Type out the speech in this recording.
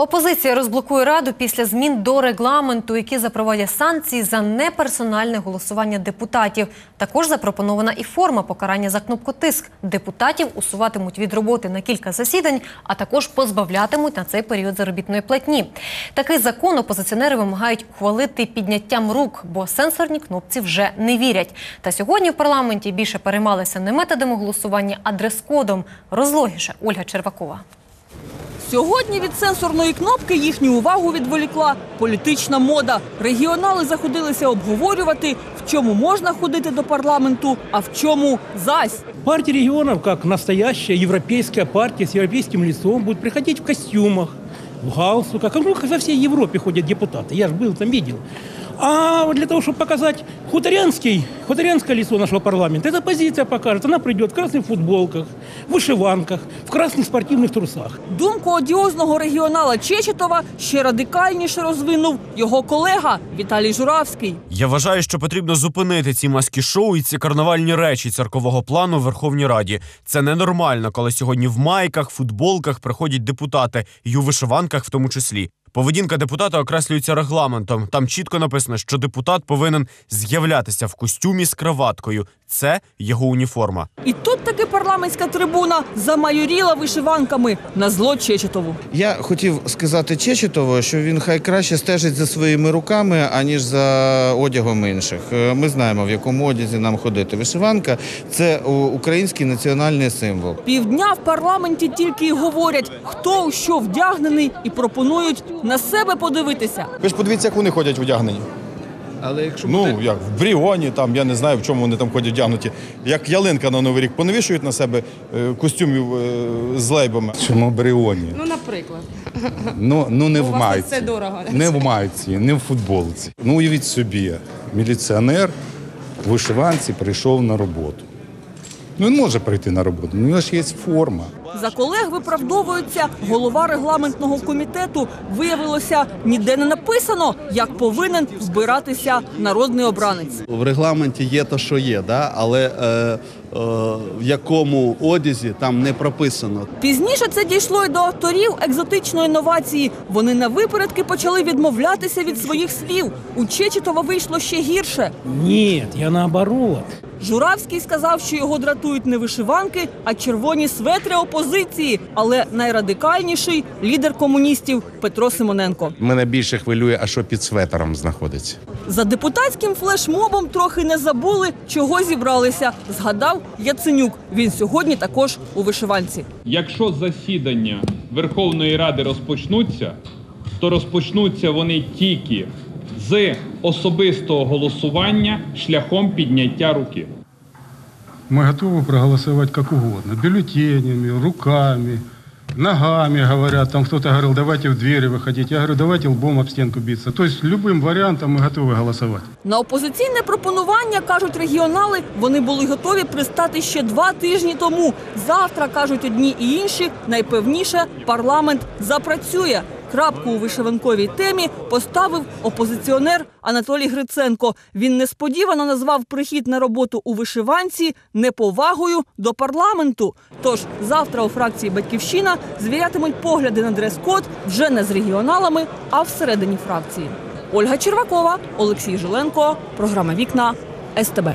Опозиція розблокує раду після змін до регламенту, які запровадять санкції за неперсональне голосування депутатів. Також запропонована і форма покарання за кнопкотиск. Депутатів усуватимуть від роботи на кілька засідань, а також позбавлятимуть на цей період заробітної платні. Такий закон опозиціонери вимагають ухвалити підняттям рук, бо сенсорні кнопці вже не вірять. Та сьогодні в парламенті більше переймалися не методами голосування, а дрес-кодом. Розлогіше Ольга Червакова. Сьогодні від сенсорної кнопки їхню увагу відволікла політична мода. Регіонали заходилися обговорювати, в чому можна ходити до парламенту, а в чому зась. Партия регионов, как настоящая европейская партия с европейским лицом, будет приходить в костюмах, в галстуках. Ну, как во всей Европе ходят депутаты. Я же был там, видел. А вот для того, чтобы показать хуторянский, хуторянское лицо нашего парламента, эта позиция покажет. Она придет в красных футболках, в вышиванках, в красных спортивных трусах. Думку одіозного регіонала Чечетова ще радикальніше розвинув його колега Віталій Журавський. Я вважаю, що потрібно зупинити ці маски-шоу і ці карнавальні речі церкового плану в Верховній Раді. Це ненормально, коли сьогодні в майках, футболках приходять депутати, і у вишиванках в тому числі. Поведінка депутата окреслюється регламентом. Там чітко написано, що депутат повинен з'являтися в костюмі з краваткою. Це його уніформа. І тут таки парламентська трибуна замайоріла вишиванками на зло Чечетову. Я хотів сказати Чечетово, що він хай краще стежить за своїми руками, аніж за одягом інших. Е, Ми знаємо, в якому одязі нам ходити. Вишиванка це український національний символ. Півдня в парламенті тільки й говорять, хто у що вдягнений, і пропонують на себе подивитися. Ви ж подивіться, як вони ходять одягнені. Але якщо Ну, як в Бріоні, там, я не знаю, в чому вони там ходять вдягнуті. Як ялинка на Новий рік понавішують на себе е, костюмів е, з лейбами. Чому Бріоні? Ну, наприклад, Ну, ну не У в вас майці. це дорого. Не в майці, не в футболці. Ну, уявіть собі, міліціонер в вишиванці прийшов на роботу. Ну, він може прийти на роботу, ну, у нього ж є форма. За колег виправдовується голова регламентного комітету. Виявилося, ніде не написано, як повинен збиратися народний обранець. В регламенті є те, що є, да? але е, е, в якому одязі там не прописано. Пізніше це дійшло й до авторів екзотичної новації. Вони на випередки почали відмовлятися від своїх слів. У Чечетова вийшло ще гірше. Нет, я наоборот. Журавський сказав, що його дратують не вишиванки, а червоні светри опозиції. Але найрадикальніший лідер комуністів Петро Симоненко. Мене більше хвилює, а що під светером знаходиться. За депутатським флешмобом трохи не забули, чого зібралися. Згадав Яценюк. Він сьогодні також у вишиванці. Якщо засідання Верховної Ради розпочнуться, то розпочнуться вони тільки з особистого голосування шляхом підняття руки. Мы готовы проголосовать как угодно. Бюллетенями, руками, ногами, говорят. Там кто-то говорил, давайте в двери выходить. Я говорю, давайте лбом об стенку биться. То есть любым вариантом мы готовы голосовать. На опозиційне пропонування кажуть регіонали. Вони були готові пристати ще два тижні тому. Завтра кажуть одні і інші. Найпевніше парламент запрацює. Крапку у вишиванковій темі поставив опозиціонер Анатолій Гриценко. Він несподівано назвав прихід на роботу у вишиванці неповагою до парламенту. Тож завтра у фракції Батьківщина звірятимуть погляди на дрес-код вже не з регіоналами, а всередині фракції. Ольга Червакова, Олексій Жиленко, програма Вікна СТБ.